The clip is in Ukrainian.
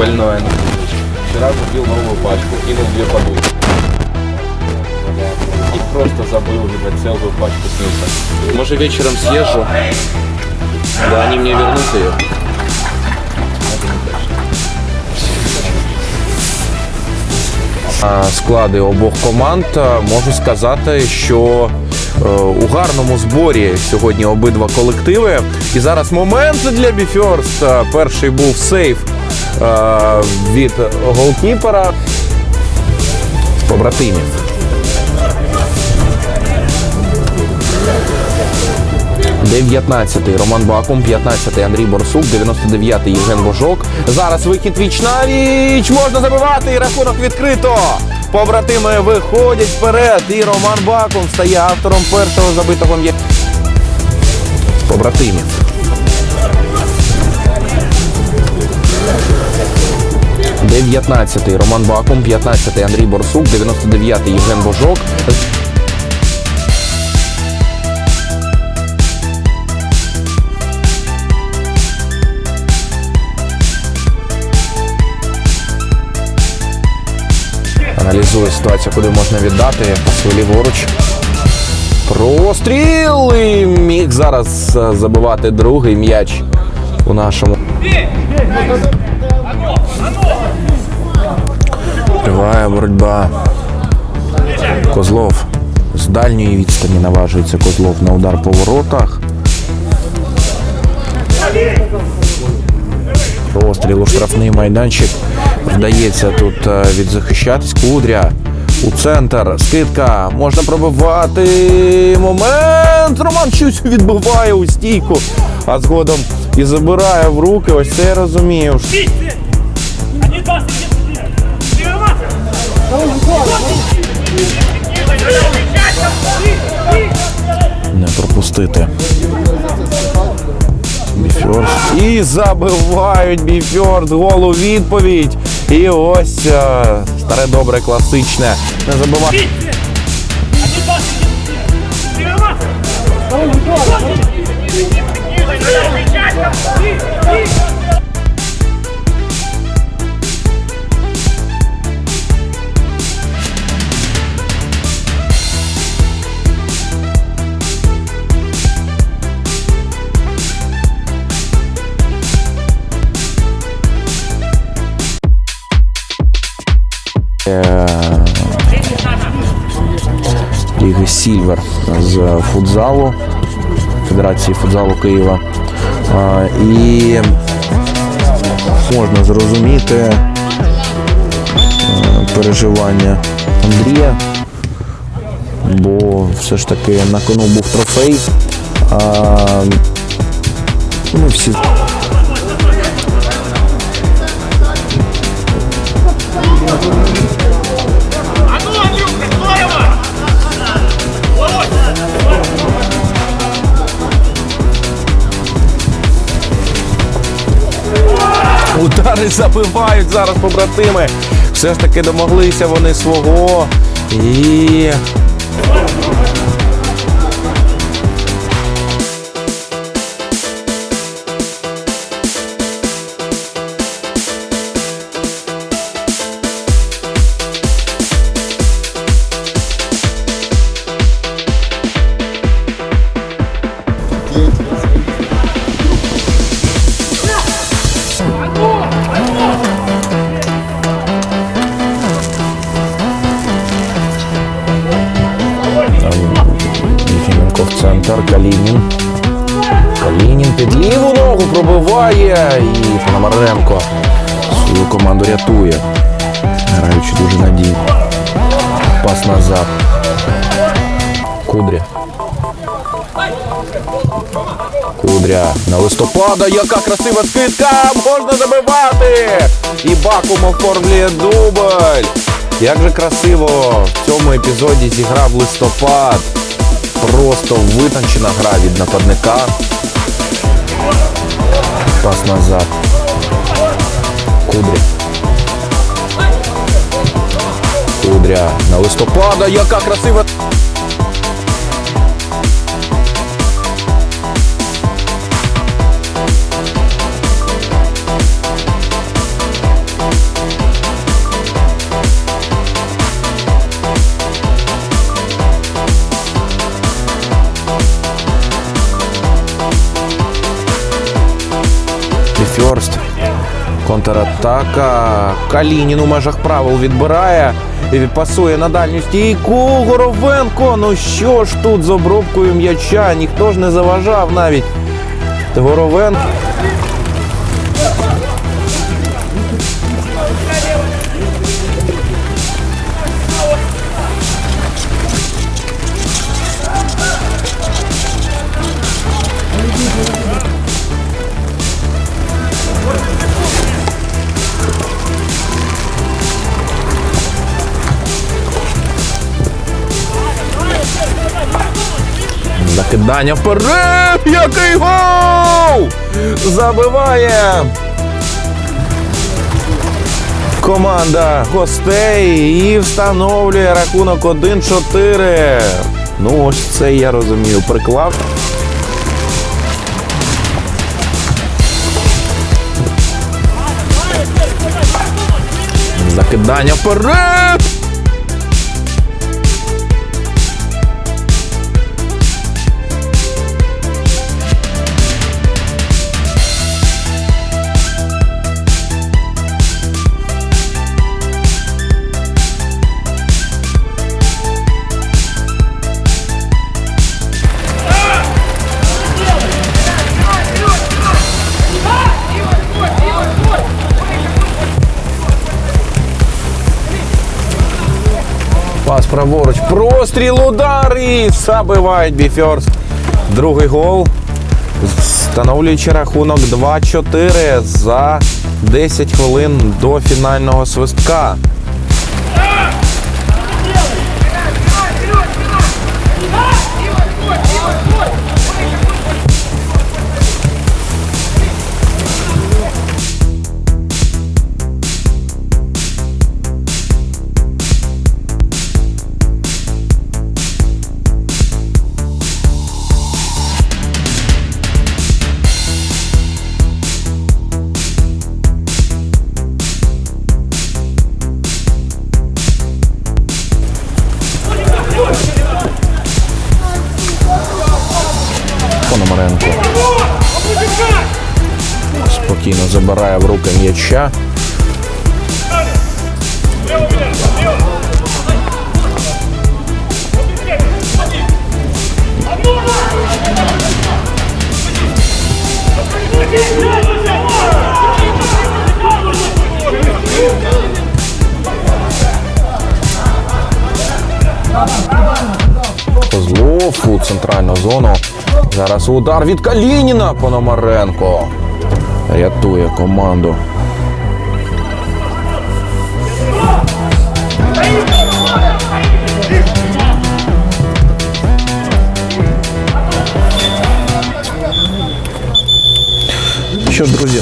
больное. Вчера купил новую пачку, кинул две подушки. И просто забыл, ебать, целую пачку снюса. Может вечером съезжу? Да, они мне вернут ее. Склади обох команд, можу сказати, що е, у гарному зборі сьогодні обидва колективи. І зараз момент для Біфьорст. Перший був сейф від голкіпера побратимів. Дев'ятнадцятий Роман Бакум, 15-й Андрій Борсук, 99-й Євген Божок. Зараз вихід віч на віч. Можна забивати і рахунок відкрито. Побратими виходять вперед. І Роман Бакум стає автором першого забитого м'я. Побратимів. Дев'ятнадцятий Роман Бакум, 15-й Андрій Борсук, 99-й Євген Божок. Аналізує ситуацію, куди можна віддати. Пасує ліворуч. Простріл! І міг зараз е, забивати другий м'яч у нашому. Боротьба. Козлов. З дальньої відстані наважується Козлов на удар по воротах. Простріл у штрафний майданчик. Вдається тут е, відзахищатись. Кудря. У центр. Скидка. Можна пробивати. Момент. Роман щось відбиває у стійку. А згодом і забирає в руки. Ось це я розумію. Пропустити. Біфьорд. І забивають Біфьорд. Гол у відповідь. І ось а, старе добре класичне. Не забивати. Thank два Ліги Сільвер з футзалу Федерації футзалу Києва. І можна зрозуміти е, переживання Андрія, бо все ж таки на кону був трофей. Ми всі Удари забивають зараз побратими. Все ж таки домоглися вони свого. І. пробиває. І Пономаренко свою команду рятує. Граючи дуже надійно. Пас назад. Кудря. Кудря на листопада. Яка красива скидка! Можна забивати! І Бакум оформлює дубль. Як же красиво в цьому епізоді зіграв листопад. Просто витончена гра від нападника. Пас назад. Кудря. Кудря на листопада. Яка красива. Контратака. Калінін у межах правил відбирає пасує на дальню стійку. Горовенко. Ну що ж тут з обробкою м'яча? Ніхто ж не заважав навіть. Горовенко. Закидання вперед! Який гол! Забиває! Команда гостей і встановлює рахунок 1-4. Ну, ось це я розумію. Приклав. Закидання вперед! Праворуч. Простріл удар і забивають Біферс. Другий гол. Встановлюючи рахунок 2-4 за 10 хвилин до фінального свистка. Пономаренко спокійно забирає в руки м'яча. Козлов у центральну зону. Зараз удар від Калініна Пономаренко. Рятує команду. Що ж, друзі,